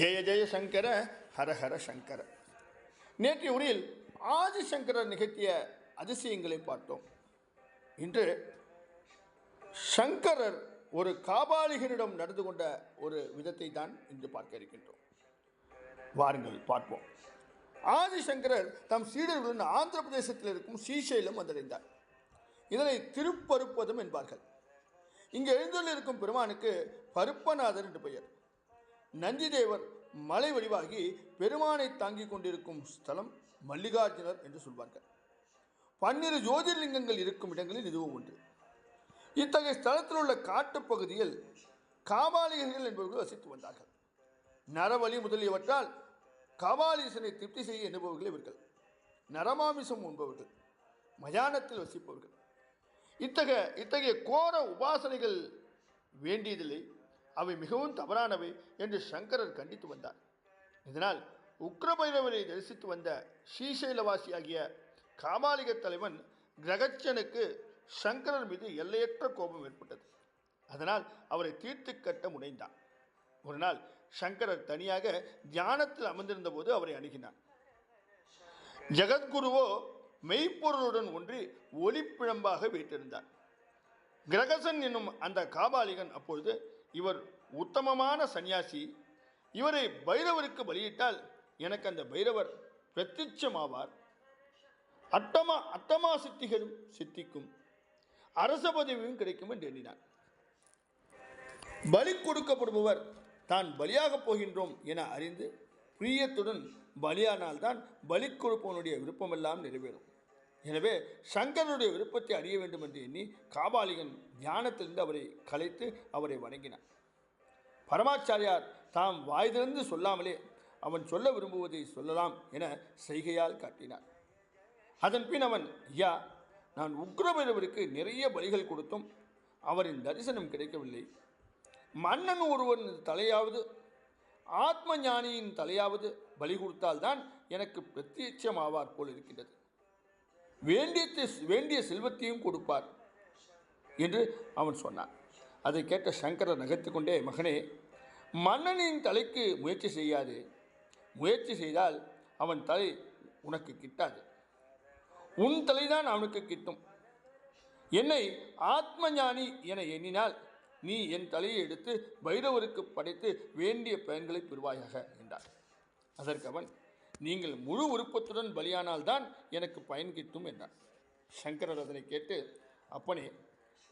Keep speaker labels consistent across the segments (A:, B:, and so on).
A: ஜெய ஜெய சங்கர ஹர ஹர சங்கர. நேற்றைய உரையில் ஆதிசங்கரர் நிகழ்த்திய அதிசயங்களை பார்த்தோம். இன்று சங்கரர் ஒரு காபாலிகனிடம் நடந்து கொண்ட ஒரு விதத்தை தான் இன்று பார்க்க இருக்கின்றோம். வாருங்கள் பார்ப்போம். ஆதிசங்கரர் தம் சீடர்களுடன் ஆந்திர பிரதேசத்தில் இருக்கும் ஸ்ரீசைலம் வந்தடைந்தார். இதனை திருப்பருப்பதம் என்பார்கள். இங்கு எழுந்துள்ளிருக்கும் பெருமானுக்கு பருப்பநாதர் என்று பெயர். நந்திதேவர் மலை வடிவாகி பெருமானை தாங்கிக் கொண்டிருக்கும் ஸ்தலம் மல்லிகார்ஜுனர் என்று சொல்வார்கள். பன்னிரு ஜோதிர்லிங்கங்கள் இருக்கும் இடங்களில் இதுவும் உண்டு. இத்தகைய ஸ்தலத்தில் உள்ள காட்டுப் பகுதியில் காபாலிகர்கள் என்பவர்கள் வசித்து வந்தார்கள். நரவழி முதலியவற்றால் காபாலீசனை திருப்தி செய்ய எண்ணுபவர்கள் இவர்கள். நரமாமிசம் உண்பவர்கள் மயானத்தில் வசிப்பவர்கள். இத்தகைய இத்தகைய கோர உபாசனைகள் வேண்டியதில்லை. அவை மிகவும் தவறானவை என்று சங்கரர் கண்டித்து வந்தார். இதனால் உக்ரபைரவரை தரிசித்து வந்த ஸ்ரீசைலவாசியாகிய காபாலிக தலைவன் கிரகச்சனுக்கு சங்கரர் மீது எல்லையற்ற கோபம் ஏற்பட்டது. அதனால் அவரை தீர்த்து கட்ட முனைந்தான். ஒரு நாள் சங்கரர் தனியாக தியானத்தில் அமர்ந்திருந்த போது அவரை அணுகினார் ஜெகத்குருவோ மெய்ப்பொருளுடன் ஒன்றி ஒளிப்பிழம்பாக வீட்டிருந்தார் கிரகசன் என்னும் அந்த காபாலிகன் அப்பொழுது இவர் உத்தமமான சந்நியாசி இவரை பைரவருக்கு பலியிட்டால் எனக்கு அந்த பைரவர் பிரத்யட்சமாவார் அட்டமா அட்டமா சித்திகளும் சித்திக்கும். அரச பதவியும் கிடைக்கும் என்று எண்ணினார். பலி கொடுக்கப்படுபவர் தான் பலியாகப் போகின்றோம் என அறிந்து பிரியத்துடன் பலியானால்தான் பலி கொடுப்பவனுடைய விருப்பமெல்லாம் நிறைவேறும். எனவே சங்கரனுடைய விருப்பத்தை அறிய வேண்டும் என்று எண்ணி காபாலிகன் தியானத்திலிருந்து அவரை கலைத்து அவரை வணங்கினார் பரமாச்சாரியார் தாம் வாய்திலிருந்து சொல்லாமலே அவன் சொல்ல விரும்புவதை சொல்லலாம் என செய்கையால் காட்டினார். அதன் பின் அவன் ஐயா நான் உக்ரபைரவருக்கு நிறைய பலிகள் கொடுத்தும் அவரின் தரிசனம் கிடைக்கவில்லை. மன்னன் ஒருவன் தலையாவது ஆத்ம ஞானியின் தலையாவது பலி கொடுத்தால்தான் எனக்கு பிரத்யட்சமாவார் போல் இருக்கின்றது வேண்டிய வேண்டிய செல்வத்தையும் கொடுப்பார் என்று அவன் சொன்னான். அதை கேட்ட சங்கரர் நகர்த்து கொண்டே மகனே மன்னனின் தலைக்கு முயற்சி செய்யாது. முயற்சி செய்தால் அவன் தலை உனக்கு கிட்டாது. உன் தலைதான் அவனுக்கு கிட்டும். என்னை ஆத்ம ஞானி என எண்ணினால் நீ என் தலையை எடுத்து பைரவருக்கு படைத்து வேண்டிய பயன்களை பெறுவாயாக என்றார் அதற்கு அவன் நீங்கள் முழு விருப்பத்துடன் பலியானால்தான் எனக்கு பயன் கிட்டும் என்றார். சங்கரர் அதனை கேட்டு அப்பனே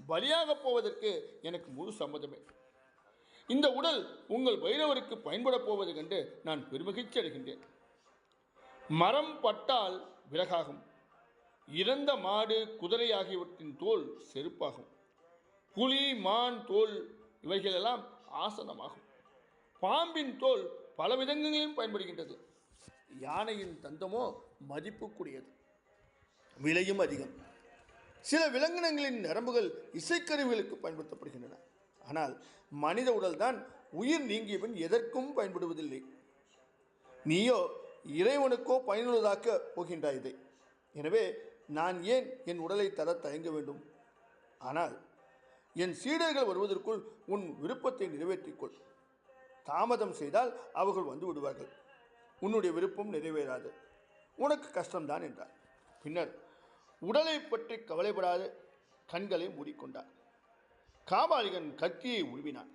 A: பலியாகப் போவதற்கு எனக்கு முழு சம்மதமே. இந்த உடல் உங்கள் பைரவருக்கு பயன்படப் போவது கண்டு நான் பெருமகிழ்ச்சி அடைகின்றேன். மரம் பட்டால் விறகாகும். இறந்த மாடு குதிரை ஆகியவற்றின் தோல் செருப்பாகும். புலி மான் தோல் இவைகளெல்லாம் ஆசனமாகும். பாம்பின் தோல் பல விதங்களிலும் பயன்படுகின்றது. யானையின் தந்தமோ மதிப்புக்குரியது. விலையும் அதிகம். சில விலங்கினங்களின் நரம்புகள் இசைக்கருவிகளுக்கு பயன்படுத்தப்படுகின்றன. ஆனால் மனித உடல்தான் உயிர் நீங்கியவன் எதற்கும் பயன்படுவதில்லை. நீயோ இறைவனுக்கோ பயனுள்ளதாக்க போகின்றாய் இதை. எனவே நான் ஏன் என் உடலை தர தயங்க வேண்டும்? ஆனால் என் சீடர்கள் வருவதற்குள் உன் விருப்பத்தை நிறைவேற்றிக்கொள் தாமதம் செய்தால் அவர்கள் வந்து விடுவார்கள். உன்னுடைய விருப்பம் நிறைவேறாது. உனக்கு கஷ்டம்தான் என்றார். பின்னர் உடலை பற்றி கவலைப்படாது கண்களை மூடிக்கொண்டார். காபாலிகன் கத்தியை உருவினான்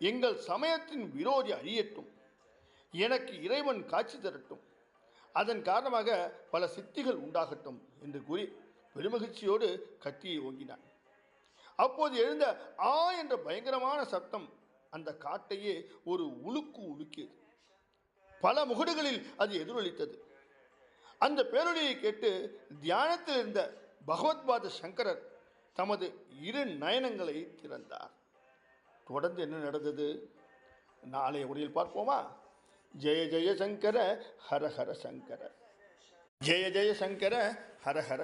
A: எங்கள் சமயத்தின் விரோதி அழியட்டும் எனக்கு இறைவன் காட்சி தரட்டும் அதன் காரணமாக பல சித்திகள் உண்டாகட்டும் என்று கூறி பெருமகிழ்ச்சியோடு கத்தியை ஓங்கினான். அப்போது எழுந்த ஆ என்ற பயங்கரமான சத்தம் அந்த காட்டையே ஒரு உழுக்கு உழுக்கியது. பல முகடுகளில் அது எதிரொலித்தது. அந்த பேரொழியை கேட்டு தியானத்தில் இருந்த பகவத்பாத சங்கரர் தமது இரு நயனங்களை திறந்தார். தொடர்ந்து என்ன நடந்தது? நாளைய உரையில் பார்ப்போமா? ஜெய ஜெய சங்கர ஹர ஹர சங்கர. ஜெய ஜெய சங்கர ஹர ஹர